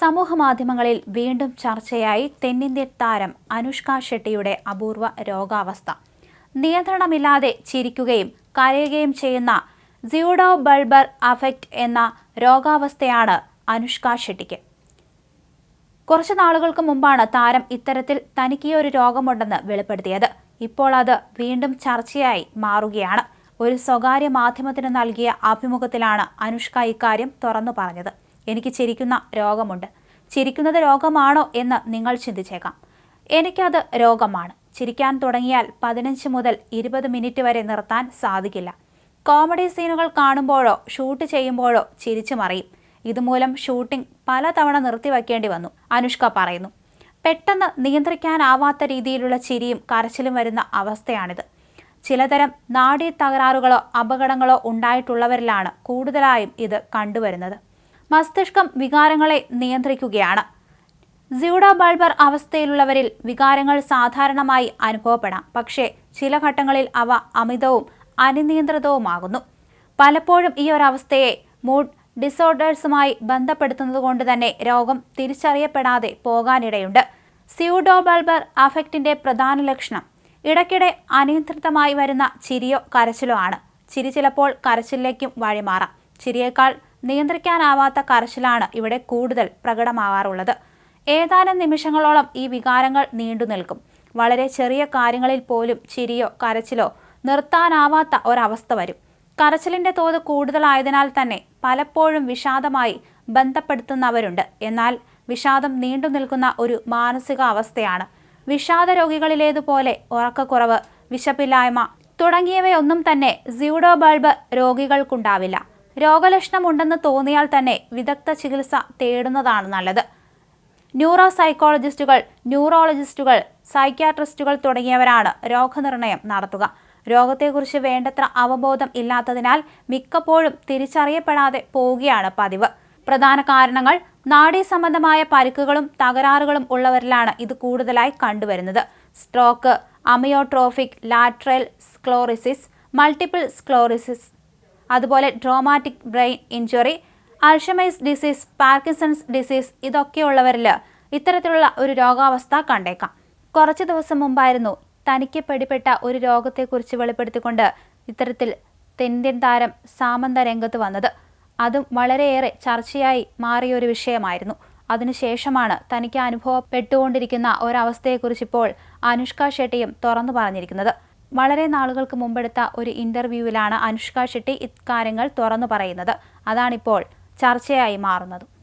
സമൂഹ മാധ്യമങ്ങളിൽ വീണ്ടും ചർച്ചയായി തെന്നിന്ത്യൻ താരം അനുഷ്ക ഷെട്ടിയുടെ അപൂർവ രോഗാവസ്ഥ. നിയന്ത്രണമില്ലാതെ ചിരിക്കുകയും കരയുകയും ചെയ്യുന്ന സിയൂഡോ ബൾബർ അഫക്റ്റ് എന്ന രോഗാവസ്ഥയാണ് അനുഷ്ക ഷെട്ടിക്ക്. കുറച്ച് നാളുകൾക്ക് മുമ്പാണ് താരം ഇത്തരത്തിൽ തനിക്ക് ഒരു രോഗമുണ്ടെന്ന് വെളിപ്പെടുത്തിയത്. ഇപ്പോൾ അത് വീണ്ടും ചർച്ചയായി മാറുകയാണ്. ഒരു സ്വകാര്യ മാധ്യമത്തിന് നൽകിയ അഭിമുഖത്തിലാണ് അനുഷ്ക ഇക്കാര്യം തുറന്നു പറഞ്ഞത്. എനിക്ക് ചിരിക്കുന്ന രോഗമുണ്ട്. ചിരിക്കുന്നത് രോഗമാണോ എന്ന് നിങ്ങൾ ചിന്തിച്ചേക്കാം. എനിക്കത് രോഗമാണ്. ചിരിക്കാൻ തുടങ്ങിയാൽ പതിനഞ്ച് മുതൽ ഇരുപത് മിനിറ്റ് വരെ നിർത്താൻ സാധിക്കില്ല. കോമഡി സീനുകൾ കാണുമ്പോഴോ ഷൂട്ട് ചെയ്യുമ്പോഴോ ചിരിച്ചു മറിയും. ഇതുമൂലം ഷൂട്ടിംഗ് പലതവണ നിർത്തിവെക്കേണ്ടി വന്നു അനുഷ്ക പറയുന്നു. പെട്ടെന്ന് നിയന്ത്രിക്കാനാവാത്ത രീതിയിലുള്ള ചിരിയും കരച്ചിലും വരുന്ന അവസ്ഥയാണിത്. ചിലതരം നാഡീ തകരാറുകളോ അപകടങ്ങളോ ഉണ്ടായിട്ടുള്ളവരിലാണ് കൂടുതലായും ഇത് കണ്ടുവരുന്നത്. മസ്തിഷ്കം വികാരങ്ങളെ നിയന്ത്രിക്കുകയാണ്. സ്യൂഡോ ബൾബർ അവസ്ഥയിലുള്ളവരിൽ വികാരങ്ങൾ സാധാരണമായി അനുഭവപ്പെടാം. പക്ഷേ ചില ഘട്ടങ്ങളിൽ അവ അമിതവും അനിയന്ത്രിതവുമാകുന്നു. പലപ്പോഴും ഈ ഒരവസ്ഥയെ മൂഡ് ഡിസോർഡേഴ്സുമായി ബന്ധപ്പെടുത്തുന്നതുകൊണ്ട് തന്നെ രോഗം തിരിച്ചറിയപ്പെടാതെ പോകാനിടയുണ്ട്. സ്യൂഡോ ബൾബർ അഫക്റ്റിന്റെ പ്രധാന ലക്ഷണം ഇടയ്ക്കിടെ അനിയന്ത്രിതമായി വരുന്ന ചിരിയോ കരച്ചിലോ ആണ്. ചിരി ചിലപ്പോൾ കരച്ചിലേക്കും വഴിമാറാം. ചിരിയേക്കാൾ നിയന്ത്രിക്കാനാവാത്ത കരച്ചിലാണ് ഇവിടെ കൂടുതൽ പ്രകടമാവാറുള്ളത്. ഏതാനും നിമിഷങ്ങളോളം ഈ വികാരങ്ങൾ നീണ്ടു നിൽക്കും. വളരെ ചെറിയ കാര്യങ്ങളിൽ പോലും ചിരിയോ കരച്ചിലോ നിർത്താനാവാത്ത ഒരവസ്ഥ വരും. കരച്ചിലിന്റെ തോത് കൂടുതലായതിനാൽ തന്നെ പലപ്പോഴും വിഷാദമായി ബന്ധപ്പെടുത്തുന്നവരുണ്ട്. എന്നാൽ വിഷാദം നീണ്ടു നിൽക്കുന്ന ഒരു മാനസിക അവസ്ഥയാണ് വിഷാദ രോഗികളിലേതുപോലെ ഉറക്കക്കുറവ് വിശപ്പില്ലായ്മ തുടങ്ങിയവയൊന്നും തന്നെ സ്യൂഡോ ബൾബ് രോഗികൾക്കുണ്ടാവില്ല. രോഗലക്ഷണമുണ്ടെന്ന് തോന്നിയാൽ തന്നെ വിദഗ്ധ ചികിത്സ തേടുന്നതാണ് നല്ലത്. ന്യൂറോ സൈക്കോളജിസ്റ്റുകൾ ന്യൂറോളജിസ്റ്റുകൾ സൈക്യാട്രിസ്റ്റുകൾ തുടങ്ങിയവരാണ് രോഗനിർണയം നടത്തുക. രോഗത്തെക്കുറിച്ച് വേണ്ടത്ര അവബോധം ഇല്ലാത്തതിനാൽ മിക്കപ്പോഴും തിരിച്ചറിയപ്പെടാതെ പോവുകയാണ് പതിവ്. പ്രധാന കാരണങ്ങൾ നാഡീ സംബന്ധമായ പരിക്കുകളും തകരാറുകളും ഉള്ളവരിലാണ് ഇത് കൂടുതലായി കണ്ടുവരുന്നത്. Stroke amyotrophic lateral sclerosis multiple sclerosis അതുപോലെ traumatic brain injury Alzheimer's disease Parkinson's disease ഇതൊക്കെയുള്ളവരിൽ ഇത്തരത്തിലുള്ള ഒരു രോഗാവസ്ഥ കണ്ടേക്കാം. കുറച്ച് ദിവസം മുമ്പായിരുന്നു തനിക്ക് പിടിപെട്ട ഒരു രോഗത്തെക്കുറിച്ച് വെളിപ്പെടുത്തിക്കൊണ്ട് ഇത്തരത്തിൽ തെന്ത്യൻ താരം സാമന്ത രംഗത്ത് വന്നത്. അതും വളരെയേറെ ചർച്ചയായി മാറിയ ഒരു വിഷയമായിരുന്നു. അതിനുശേഷമാണ് തനിക്ക് അനുഭവപ്പെട്ടുകൊണ്ടിരിക്കുന്ന ഒരവസ്ഥയെക്കുറിച്ച് ഇപ്പോൾ അനുഷ്ക ഷെട്ടിയും തുറന്നു പറഞ്ഞിരിക്കുന്നത്. വളരെ നാളുകൾക്ക് മുമ്പെടുത്ത ഒരു ഇന്റർവ്യൂവിലാണ് അനുഷ്ക ഷെട്ടി ഇക്കാര്യങ്ങൾ തുറന്നു പറയുന്നത്. അതാണിപ്പോൾ ചർച്ചയായി മാറുന്നത്.